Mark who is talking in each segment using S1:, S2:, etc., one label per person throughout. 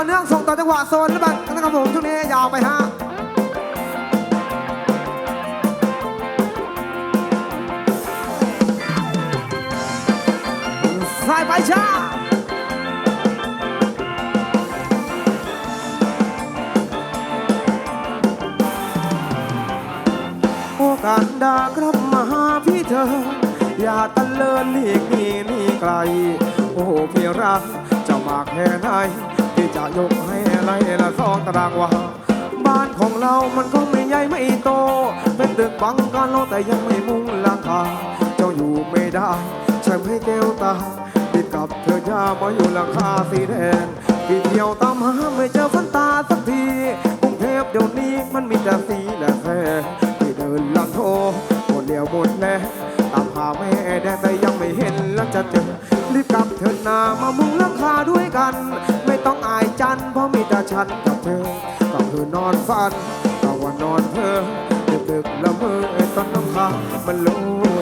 S1: ต่อเนื่องส่งต่อจังหวะโซนแล้วแบบนะครับผมช่วงนี้ยาวไปฮะสายไปช้าโอกาสดากลับมาหาพี่เธอ อย่าตะเลินหลีกหนีหนีไกล โอ้พี่รักจะมากแค่ไหน จะยกให้ไรละสองตารางวาบ้านของเรามันก็ไม่ใหญ่ไม่โต เป็นตึกบังกะโลแต่ยังไม่มุงหลังคาเจ้าอยู่ไม่ได้ใช่ไหมแก้วตาติดกับเธอย่ามาอยู่หลังคาสีแดงพี่เที่ยวตามหาไม่เจอฟันตาสักทีกรุงเทพเดี๋ยวนี้มันมีแต่สีและแสงที่เดินลังโทหมดเดียวหมดแรงตามหาแม่แดงแต่ยังไม่เห็นแล้วจะเจอรีบกลับเถิดนามามุงหลังคาด้วยกัน ฉันกับเธอก็คือนอนฝันก็ว่านอนเพ้อดึกๆละเมอตอนน้ำค้างมันลง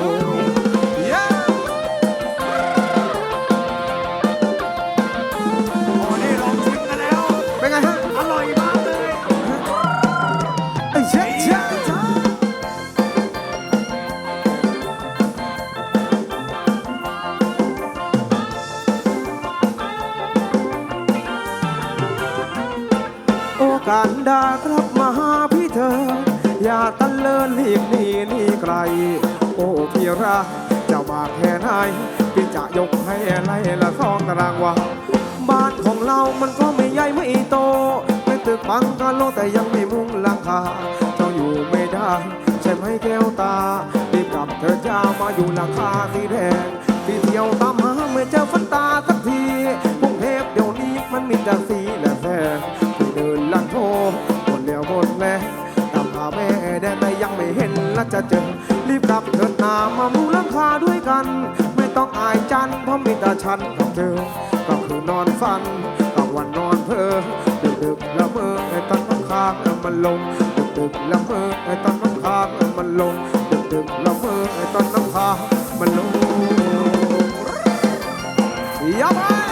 S2: กา
S1: สดากลับมาหาพี่เธอ อย่าตะเลินหลีกหนีหนีไกล โอ้พี่รักเจ้ามาแค่ไหนพี่จะยกให้อะไรละสองตารางวาบ้านของเรามันก็ไม่ใหญ่ไม่โตเป็นตึกบังกะโลแต่ยังไม่มุงหลังคาเจ้าอยู่ไม่ได้ใช่ไหมแก้วตารีบกลับเธอจะมาอยู่หลังคาสีแดงพี่เที่ยวตามหาไม่เจอฟัน จะเจอ รีบกลับเถิดนามามุงลังคาด้วยกัน ไม่ต้องอายจันเพราะมีแต่ฉันกับเธอ ก็คือนอนฝันกลางวันนอนเพ้อดึกดึกละเมอไอ้ต้นน้ำค้างมันลงดึกดึกละเมอไอ้ต้นน้ำค้างมันลงดึกดึกละเมอไอ้ต้นน้ำค้างมันลงย่าไป